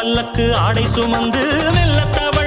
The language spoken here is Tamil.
பல்லக்கு ஆடை சுமந்து வெள்ளத்தவ